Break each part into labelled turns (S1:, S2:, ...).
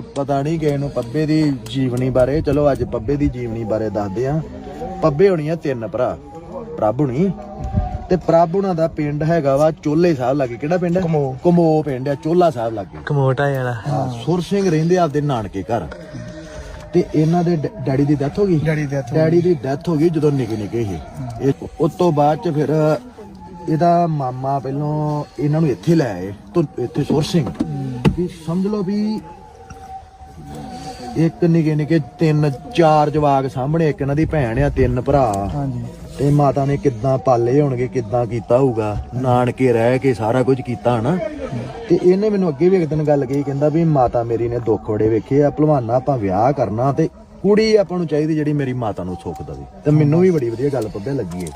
S1: ਪਤਾ ਨਹੀਂ ਕਿਸੇ ਨੂੰ ਪੱਬੇ ਦੀ ਜੀਵਨੀ ਬਾਰੇ। ਚਲੋ ਅੱਜ ਪੱਬੇ ਦੀ ਜੀਵਨੀ ਬਾਰੇ ਦੱਸਦੇ ਆ। ਪੱਬੇ ਹੋਣੀ ਆ ਤਿੰਨ ਭਰਾ ਪ੍ਰਭ ਹੁਣੀ ਤੇ ਪ੍ਰਭ ਹੁਣਾਂ ਦਾ ਪਿੰਡ ਹੈਗਾ ਵਾ ਚੋਲੇ ਸਾਹਿਬ ਲਾਗੇ। ਕਿਹੜਾ ਪਿੰਡ? ਹੈ
S2: ਕਮੋ।
S1: ਕਮੋ ਪਿੰਡ ਆ ਚੋਲਾ ਸਾਹਿਬ ਲਾਗੇ।
S2: ਕਮੋਟਾ
S1: ਹਾਂ, ਸੁਰ ਸਿੰਘ ਰਹਿੰਦੇ ਆਪਦੇ ਨਾਨਕੇ ਘਰ। ਤੇ ਇਹਨਾਂ ਦੇ ਡੈਡੀ ਦੀ ਡੈਥ ਹੋ ਗਈ?
S2: ਡੈਡੀ ਦੇ
S1: ਡੈਡੀ ਦੀ ਡੈਥ ਹੋ ਗਈ ਜਦੋਂ ਨਿੱਕੇ ਨਿੱਕੇ ਸੀ। ਉਸ ਤੋਂ ਬਾਅਦ ਚ ਫਿਰ ਇਹਦਾ ਮਾਮਾ ਪਹਿਲਾਂ ਇਹਨਾਂ ਨੂੰ ਇੱਥੇ ਲੈ ਆਏ ਤੋਂ ਇੱਥੇ ਸੁਰ ਸਿੰਘ। ਵੀ ਸਮਝ ਲਓ ਵੀ ਇੱਕ ਨਿੱਕੇ ਨਿੱਕੇ ਤਿੰਨ ਚਾਰ ਜਵਾਕ ਸਾਹਮਣੇ ਇੱਕ ਇਹਨਾਂ ਦੀ ਭੈਣ ਆ ਤਿੰਨ ਭਰਾ।
S2: ਹਾਂਜੀ।
S1: ਤੇ ਮਾਤਾ ਨੇ ਕਿੱਦਾਂ ਪਾਲੇ ਹੋਣਗੇ ਕਿੱਦਾਂ ਕੀਤਾ ਹੋਊਗਾ ਨਾਨਕੇ ਰਹਿ ਕੇ ਸਾਰਾ ਕੁਝ ਕੀਤਾ ਹਨਾ? ਤੇ ਇਹਨੇ ਮੈਨੂੰ ਅੱਗੇ ਵੀ ਇੱਕ ਦਿਨ ਗੱਲ ਕਹੀ ਕਹਿੰਦਾ ਵੀ ਮਾਤਾ ਮੇਰੀ ਨੇ ਦੁੱਖ ਬੜੇ ਵੇਖੇ ਆ ਭਲਵਾਨਾ ਆਪਾਂ ਵਿਆਹ ਕਰਨਾ ਤੇ ਕੁੜੀ ਆਪਾਂ ਨੂੰ ਚਾਹੀਦੀ ਜਿਹੜੀ ਮੇਰੀ ਮਾਤਾ ਨੂੰ ਸੁੱਖ ਦੇਵੇ। ਤੇ ਮੈਨੂੰ ਵੀ ਬੜੀ ਵਧੀਆ ਗੱਲ ਪੱਬੇ ਲੱਗੀ ਏ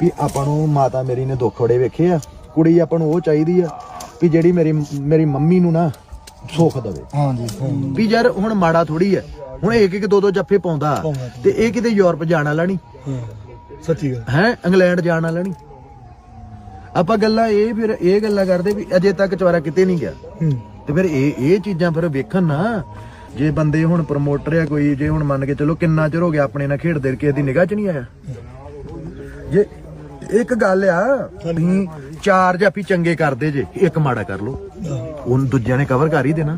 S1: ਵੀ ਆਪਾਂ ਨੂੰ ਮਾਤਾ ਮੇਰੀ ਨੇ ਦੁੱਖ ਬੜੇ ਵੇਖੇ ਆ ਕੁੜੀ ਆਪਾਂ ਨੂੰ ਉਹ ਚਾਹੀਦੀ ਆ ਵੀ ਜਿਹੜੀ ਮੇਰੀ ਮੇਰੀ ਮੰਮੀ ਨੂੰ ਨਾ ਸੁੱਖ ਦੇਵੇ।
S2: ਹਾਂਜੀ
S1: ਵੀ ਯਾਰ ਹੁਣ ਮਾੜਾ ਥੋੜੀ ਐ ਹੁਣ ਇੱਕ ਇੱਕ ਦੋ ਦੋ ਜੱਫੇ ਪਾਉਂਦਾ।
S2: ਪਾਉਂਦਾ।
S1: ਤੇ ਇਹ ਕਿਤੇ ਯੂਰਪ ਜਾਣ ਵਾਲਾ ਨਹੀਂ।
S2: ਸੱਚੀ ਗੱਲ।
S1: ਹੈ ਇੰਗਲੈਂਡ ਜਾਣ ਵਾਲਾ ਨਹੀਂ। ਆਪਾਂ ਗੱਲਾਂ ਇਹ ਫਿਰ ਇਹ ਗੱਲਾਂ ਕਰਦੇ ਵੀ ਅਜੇ ਤੱਕ ਚਵਾਰਾ ਕਿਤੇ ਨਹੀਂ ਗਿਆ।
S2: ਹੂੰ।
S1: ਤੇ ਫਿਰ ਇਹ ਇਹ ਚੀਜ਼ਾਂ ਫਿਰ ਵੇਖਣ ਨਾ। ਜੇ ਬੰਦੇ ਹੁਣ ਪ੍ਰਮੋਟਰ ਆ ਕੋਈ ਜੇ ਹੁਣ ਮੰਨ ਕੇ ਚਲੋ ਕਿੰਨਾ ਚਿਰ ਹੋ ਗਿਆ ਆਪਣੇ ਨਾਲ ਖੇਡਦੇ ਕੇ ਦੀ ਨਿਗਾਹ ਚ ਨਹੀਂ ਆਇਆ। ਜੇ ਇੱਕ ਗੱਲ ਆ ਤੁਸੀਂ ਚਾਰ ਜਾਫੀ ਚੰਗੇ ਕਰਦੇ ਜੇ ਇੱਕ ਮਾੜਾ ਕਰ ਲੋ ਉਹਨ ਦੂਜਿਆਂ ਨੇ ਕਵਰ ਕਰ ਹੀ ਦੇਣਾ।